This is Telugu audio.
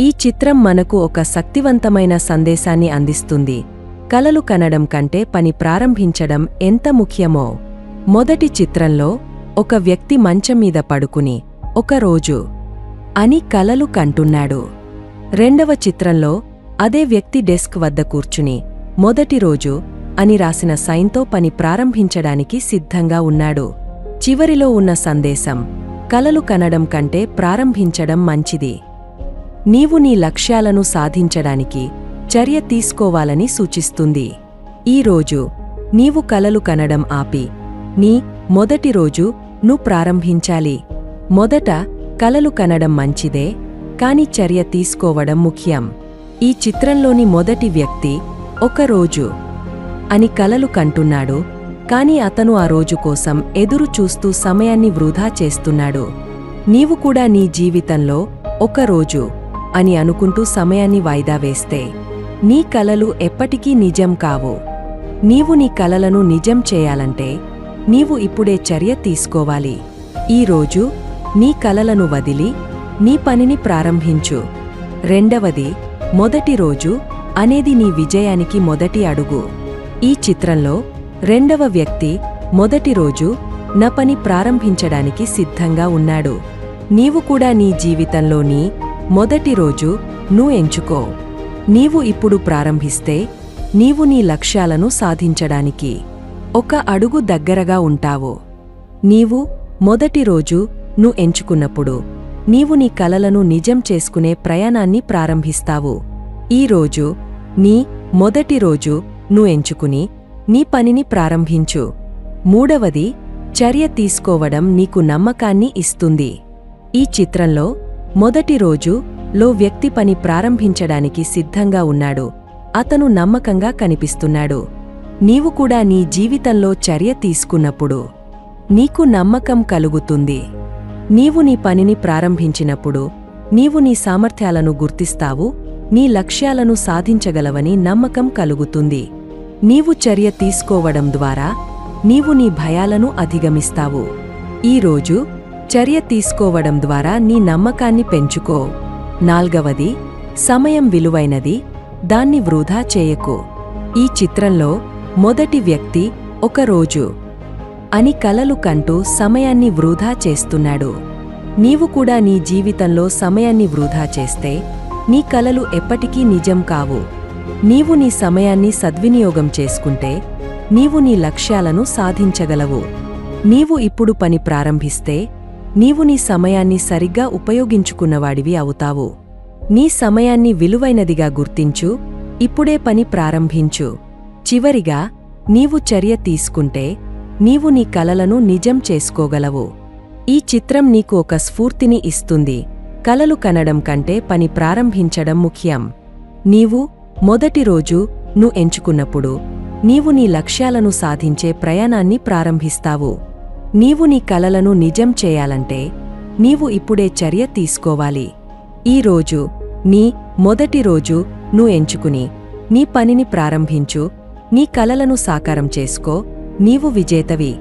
ఈ చిత్రం మనకు ఒక శక్తివంతమైన సందేశాన్ని అందిస్తుంది. కలలు కనడం కంటే పని ప్రారంభించడం ఎంత ముఖ్యమో. మొదటి చిత్రంలో ఒక వ్యక్తి మంచం మీద పడుకుని ఒక రోజు అని కలలు కంటున్నాడు. రెండవ చిత్రంలో అదే వ్యక్తి డెస్క్ వద్ద కూర్చుని మొదటి రోజు అని రాసిన సైన్తో పని ప్రారంభించడానికి సిద్ధంగా ఉన్నాడు. చివరిలో ఉన్న సందేశం కలలు కనడం కంటే ప్రారంభించడం మంచిది. నీవు నీ లక్ష్యాలను సాధించడానికి చర్య తీసుకోవాలని సూచిస్తుంది. ఈ రోజు నీవు కలలు కనడం ఆపి నీ మొదటి రోజు ను ప్రారంభించాలి. మొదట కలలు కనడం మంచిదే కాని చర్య తీసుకోవడం ముఖ్యం. ఈ చిత్రంలోని మొదటి వ్యక్తి ఒక రోజు అని కలలు కంటున్నాడు కాని అతను ఆ రోజు కోసం ఎదురు చూస్తూ సమయాన్ని వృధా చేస్తున్నాడు. నీవు కూడా నీ జీవితంలో ఒక రోజు అని అనుకుంటూ సమయాన్ని వాయిదా వేస్తే నీ కలలు ఎప్పటికీ నిజం కావు. నీవు నీ కలలను నిజం చేయాలంటే నీవు ఇప్పుడే చర్య తీసుకోవాలి. ఈ రోజు నీ కలలను వదిలి నీ పనిని ప్రారంభించు. రెండవది మొదటి రోజు అనేది నీ విజయానికి మొదటి అడుగు. ఈ చిత్రంలో రెండవ వ్యక్తి మొదటి రోజు నా పని ప్రారంభించడానికి సిద్ధంగా ఉన్నాడు. నీవు కూడా నీ జీవితంలోని మొదటి రోజు నువ్వు ఎంచుకో. నీవు ఇప్పుడు ప్రారంభిస్తే నీవు నీ లక్ష్యాలను సాధించడానికి ఒక అడుగు దగ్గరగా ఉంటావు. నీవు మొదటి రోజు ను ఎంచుకున్నప్పుడు నీవు నీ కలలను నిజం చేసుకునే ప్రయాణాన్ని ప్రారంభిస్తావు. ఈ రోజు నీ మొదటి రోజు ను ఎంచుకుని నీ పనిని ప్రారంభించు. మూడవది చర్య తీసుకోవడం నీకు నమ్మకాన్ని ఇస్తుంది. ఈ చిత్రంలో మొదటి రోజు లో వ్యక్తి పని ప్రారంభించడానికి సిద్ధంగా ఉన్నాడు. అతను నమ్మకంగా కనిపిస్తున్నాడు. నీవు కూడా నీ జీవితంలో చర్య తీసుకున్నప్పుడు నీకు నమ్మకం కలుగుతుంది. నీవు నీ పనిని ప్రారంభించినప్పుడు నీవు నీ సామర్థ్యాలను గుర్తిస్తావు. నీ లక్ష్యాలను సాధించగలవని నమ్మకం కలుగుతుంది. నీవు చర్య తీసుకోవడం ద్వారా నీవు నీ భయాలను అధిగమిస్తావు. ఈరోజు చర్య తీసుకోవడం ద్వారా నీ నమ్మకాన్ని పెంచుకో. నాల్గవది సమయం విలువైనది దాన్ని వృధా చేయకు. ఈ చిత్రంలో మొదటి వ్యక్తి ఒక రోజు అని కలలు కంటూ సమయాన్ని వృధా చేస్తున్నాడు. నీవు కూడా నీ జీవితంలో సమయాన్ని వృధా చేస్తే నీ కలలు ఎప్పటికీ నిజం కావు. నీవు నీ సమయాన్ని సద్వినియోగం చేసుకుంటే నీవు నీ లక్ష్యాలను సాధించగలవు. నీవు ఇప్పుడు పని ప్రారంభిస్తే నీవు నీ సమయాన్ని సరిగ్గా ఉపయోగించుకున్నవాడివి అవుతావు. నీ సమయాన్ని విలువైనదిగా గుర్తించు ఇప్పుడే పని ప్రారంభించు. చివరిగా నీవు చర్య తీసుకుంటే నీవు నీ కలలను నిజం చేసుకోగలవు. ఈ చిత్రం నీకు ఒక స్ఫూర్తిని ఇస్తుంది. కలలు కనడం కంటే పని ప్రారంభించడం ముఖ్యం. నీవు మొదటి రోజు ను ఎంచుకున్నప్పుడు నీవు నీ లక్ష్యాలను సాధించే ప్రయాణాన్ని ప్రారంభిస్తావు. నీవు నీ కలలను నిజం చేయాలంటే నీవు ఇప్పుడే చర్య తీసుకోవాలి. ఈ రోజు నీ మొదటి రోజు ను ఎంచుకుని నీ పనిని ప్రారంభించు నీ కలలను సాకారం చేసుకో నీవు విజేతవి.